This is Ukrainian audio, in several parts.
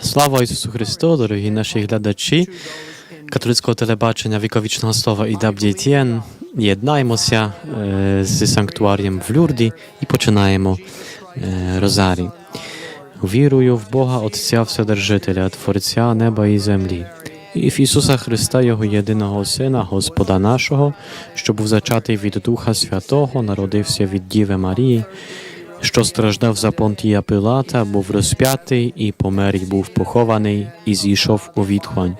Слава Ісусу Христу, дорогі наші глядачі католицького телебачення віковічного слова і WTN. Єднаємося е, з санктуарієм в Люрді і починаємо е, розарій. Вірую в Бога Отця Вседержителя, Творця неба і землі, і в Ісуса Христа, Його єдиного Сина, Господа нашого, що був зачатий від Духа Святого, народився від Діви Марії, що страждав за Понтія Пилата, був розп'ятий і помер, і був похований, і зійшов у відхвань.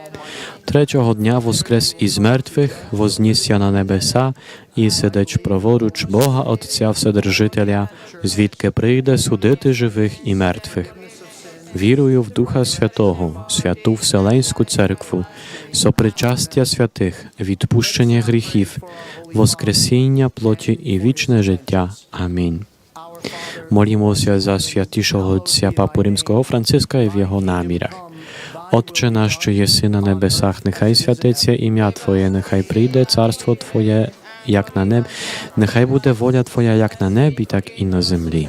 Третього дня воскрес із мертвих, вознісся на небеса і сидить праворуч Бога Отця Вседержителя, звідки прийде судити живих і мертвих. Вірую в Духа Святого, святу Вселенську церкву, сопричастя святих, відпущення гріхів, воскресіння плоті і вічне життя. Амінь. Молімося за святішого Отця Папу Римського Франциска і в його намірах. Отче наш, що єси на небесах, нехай святиться ім'я Твоє, нехай прийде царство Твоє, як на небі, нехай буде воля Твоя як на небі, так і на землі.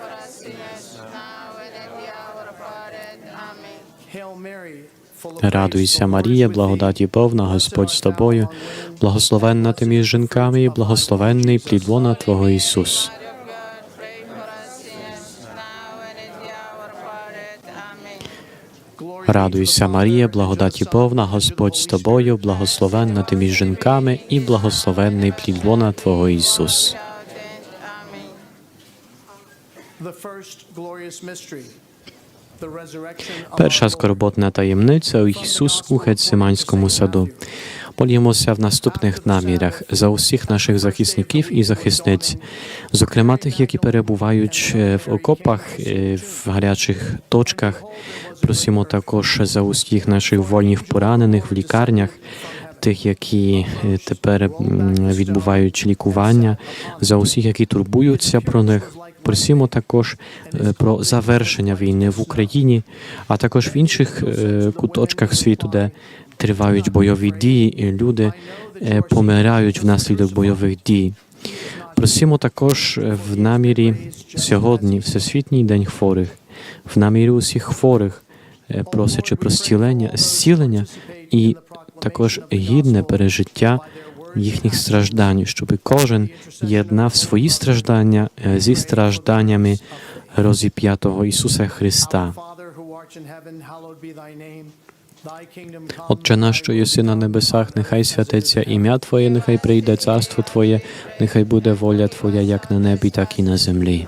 Радуйся, Марія, благодаті повна, Господь з тобою, благословенна ти між жінками, і благословенний плід лона Твого Ісус. Радуйся, Марія, благодаті повна, Господь з тобою, благословенна ти між жінками, і благословенний плід лона Твого Ісус. The first glorious mystery, Перша скорботна таємниця Ісус у Гетсиманському саду. Молімося в наступних намірах за усіх наших захисників і захисниць, зокрема тих, які перебувають е, в окопах, е, в гарячих точках. Просимо також за усіх наших воїнів поранених в лікарнях, тих, які е, тепер відбувають лікування, за усіх, які турбуються про них. Просимо також е, про завершення війни в Україні, а також в інших е, куточках світу, де тривають бойові дії, і люди е, помирають внаслідок бойових дій. Просимо також в намірі сьогодні, Всесвітній день хворих, в намірі усіх хворих, просячи про зцілення, зцілення і також гідне пережиття їхніх страждань, щоб кожен єднав свої страждання е, зі стражданнями розіп'ятого Ісуса Христа. Отче наш, що єси на небесах, нехай святиться ім'я Твоє, нехай прийде царство Твоє, нехай буде воля Твоя як на небі, так і на землі.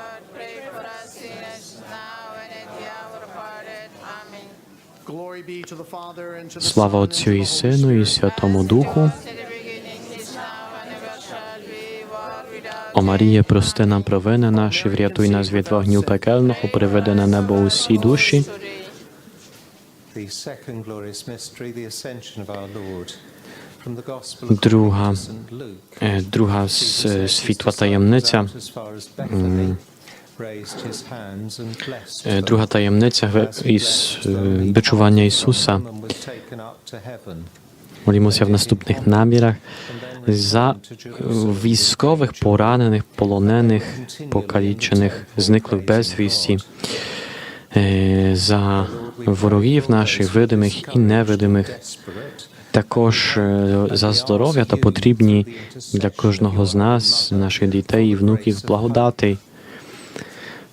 Слава Отцю і Сину, і Святому Духу. О Марія, прости нам провини наші, врятуй нас від вогню пекельного, приведи на небо усі душі. Друга, е, друга е, світла таємниця. Е. Друга таємниця із е, бичування Ісуса. Молімося в наступних намірах за е, військових, поранених, полонених, покалічених, зниклих безвісті, е, за ворогів наших видимих і невидимих, також е, за здоров'я та потрібні для кожного з нас, наших дітей і внуків благодати.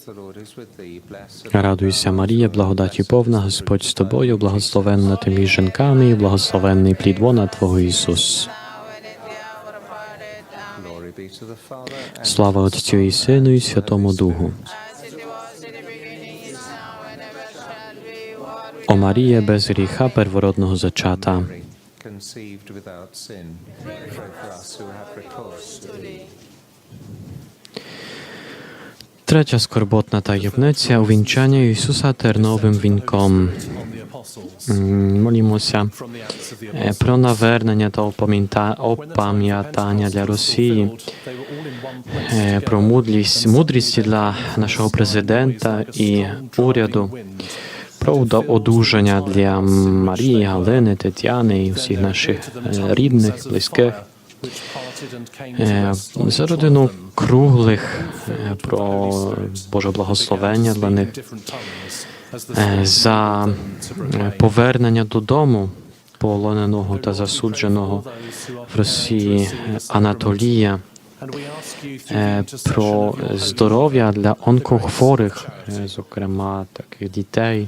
thee. Blessed Радуйся, Марія, благодаті повна, Господь з тобою, благословенна ти між жінками, і благословенний плід лона Твого Ісус. Слава Отцю і Сину, і Святому Духу. О Марія, без гріха первородного зачата. Conceived without sin. Pray for us who have recourse to thee. Третя скорботна таємниця увінчання Ісуса терновим вінком. Молімося е, про навернення та опам'ятання для Росії, е, про мудрість, мудрість для нашого президента і уряду, про одужання для Марії, Галини, Тетяни і всіх наших е, рідних, близьких. Е, За родину круглих, е, про Боже благословення для них, е, за повернення додому полоненого та засудженого в Росії Анатолія, про здоров'я для онкохворих, зокрема таких дітей.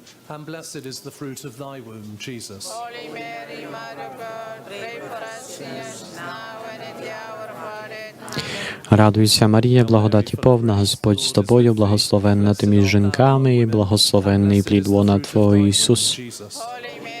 And blessed is the fruit of thy womb, Jesus. Holy Mary, Mother of God, pray for us sinners, now and at the hour of our death. Радуйся, Марія, благодаті повна, Господь з тобою, благословенна ти між жінками, і благословенний плід лона Твого Ісус. Holy Mary,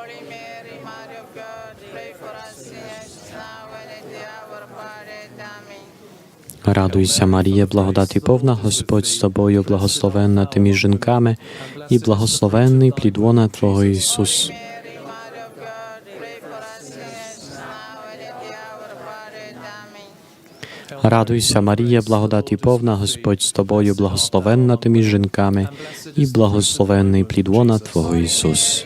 Радуйся, Марія, благодаті повна, Господь з тобою, благословенна ти між жінками, і благословенний плід лона Твого Ісус. Радуйся, Марія, благодаті повна, Господь з тобою, благословенна ти між жінками, і благословенний плід лона Твого Ісус.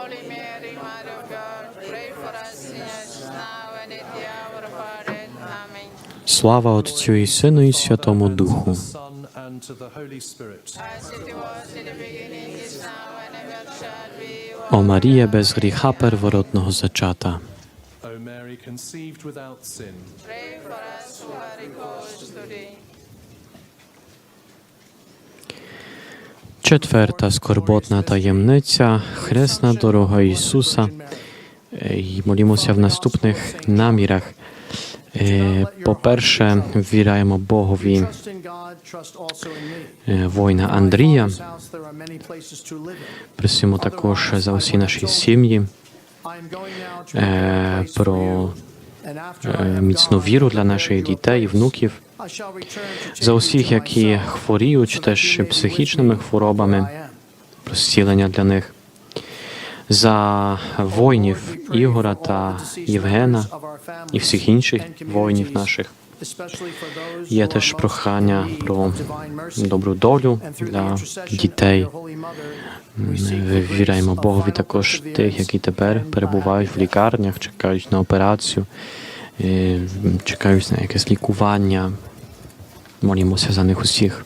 Слава Отцю і Сину і Святому Духу. О Марія без гріха первородного зачата. Четверта скорботна таємниця хресна дорога Ісуса. Е, І молімося в наступних намірах. Е, По-перше, ввіряємо Богові е, воїна Андрія. Просимо також за усі наші сім'ї, е, про е, міцну віру для наших дітей і внуків, за усіх, які хворіють, теж психічними хворобами, про зцілення для них, за воїнів Ігора та Євгена і всіх інших воїнів наших. Є теж прохання про добру долю для дітей. Ми ввіряємо Богові також тих, які тепер перебувають в лікарнях, чекають на операцію, е, чекають на якесь лікування. Молімося за них усіх.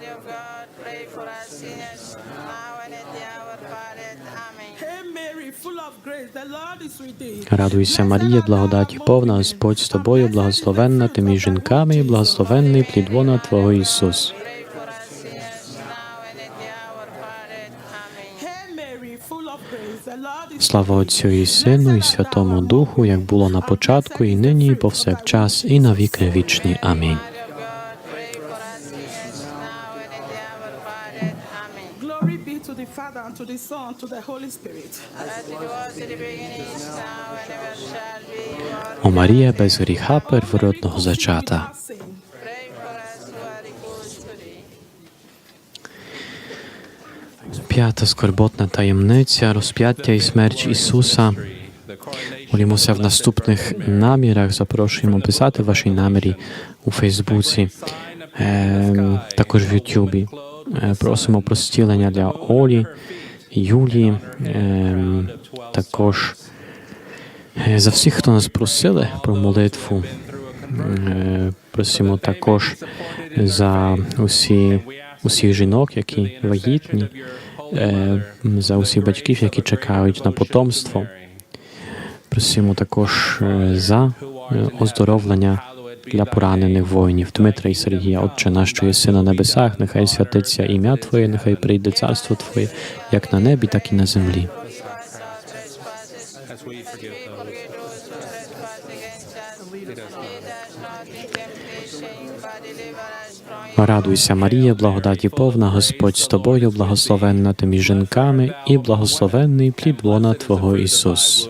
Радуйся, Марія, благодаті повна, Господь з тобою, благословенна ти між жінками, і благословенний плід лона Твого Ісус. Слава Отцю і Сину, і Святому Духу, як було на початку, і нині, і повсякчас, і на віки вічні. Амінь. To the Son, to the Holy Spirit. О Марія без гріха первородного зачата. П'ята скорботна таємниця, розп'яття і смерть Ісуса. Молімося в наступних намірах. Запрошуємо писати ваші наміри у Фейсбуці, е, також в Ютубі. Е, Просимо про зцілення для Олі, Юлії, е, також е, за всіх, хто нас просили про молитву. Е, Просимо також за усі, усіх жінок, які вагітні, е, за усіх батьків, які чекають на потомство. Просимо також за оздоровлення для поранених воїнів Дмитра і Сергія, Отче наш, що єси на небесах, нехай святиться ім'я Твоє, нехай прийде царство Твоє, як на небі, так і на землі. Радуйся, Марія, благодаті повна, Господь з тобою, благословенна ти між жінками, і благословенний плід лона Твого Ісус.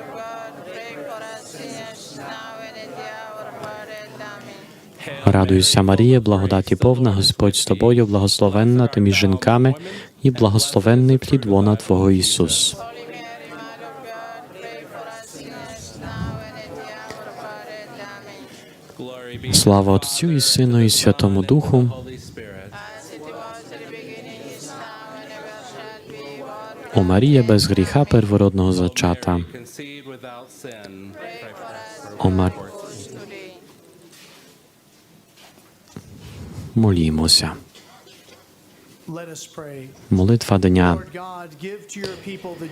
Радуйся, Марія, благодаті повна, Господь з тобою, благословенна ти між жінками і благословенний плід лона Твого Ісус. Слава Отцю і Сину і Святому Духу, о Марія без гріха первородного зачата. О Мар... today. Молімося. Let us pray. Молитва дня. Lord God, give to your people the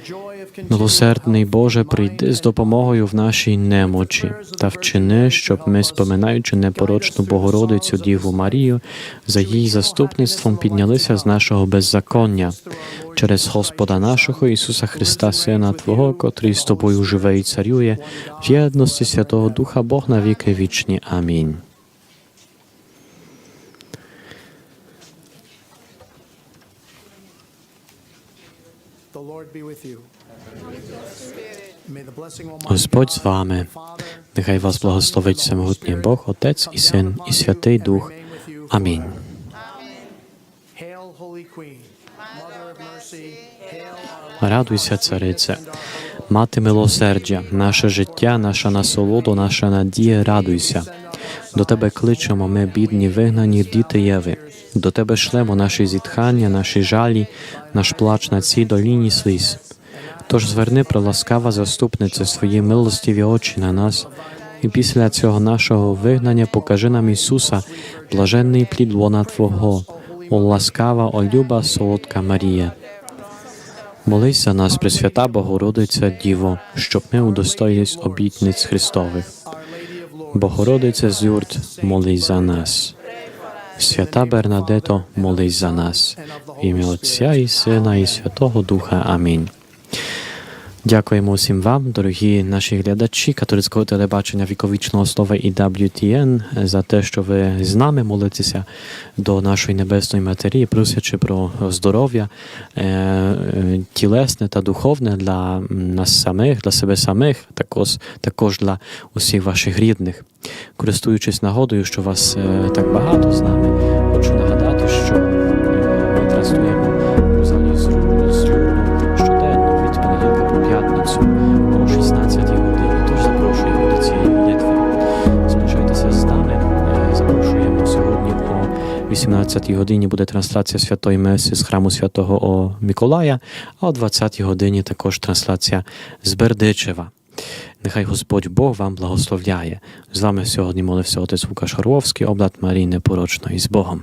joy of continual Милосердний Боже, прийди з допомогою в нашій немочі та вчини, щоб ми, споминаючи непорочну Богородицю Діву Марію, за її заступництвом піднялися з нашого беззаконня. Через Господа нашого Ісуса Христа, Сина Твого, котрий з тобою живе і царює, в єдності Святого Духа Бог на віки вічні. Амінь. The Lord be with you. May the blessing of Almighty Господь з вами. Нехай вас благословить всемогутній Бог, Отець і Син, і Святий Дух. Амінь. Радуйся, царице, мати милосердя, наше життя, наша насолода, наша надія, радуйся. До тебе кличемо ми, бідні, вигнані діти Єви. До тебе шлемо наші зітхання, наші жалі, наш плач на цій доліні сліз. Тож зверни, приласкава заступниця, свої милостиві очі на нас, і після цього нашого вигнання покажи нам Ісуса, блаженний плід лона Твого, о ласкава, о люба, солодка Марія. Молись за нас, Пресвята Богородиця Діво, щоб ми удостоїлись обітниць Христових. Богородиця з Юрт, молись за нас. Свята Бернадето, молись за нас. В ім'я Отця і Сина, і Святого Духа. Амінь. Дякуємо усім вам, дорогі наші глядачі католицького телебачення віковічного слова і WTN, за те, що ви з нами молитеся до нашої небесної матері, просячи про здоров'я е, тілесне та духовне для нас самих, для себе самих, також, також для усіх ваших рідних. Користуючись нагодою, що вас е, так багато з нами, хочу нагадати, що ми транслюємо п'ятницю о 16 годині. Тож запрошуємо до цієї молитви. Залишайтеся з нами. Е, Запрошуємо сьогодні о 18 годині буде трансляція Святої Меси з храму Святого О Миколая, а о 20 годині також трансляція з Бердичева. Нехай Господь Бог вам благословляє. З вами сьогодні молився отець Лукаш Орловський, облад Марії Непорочної з Богом.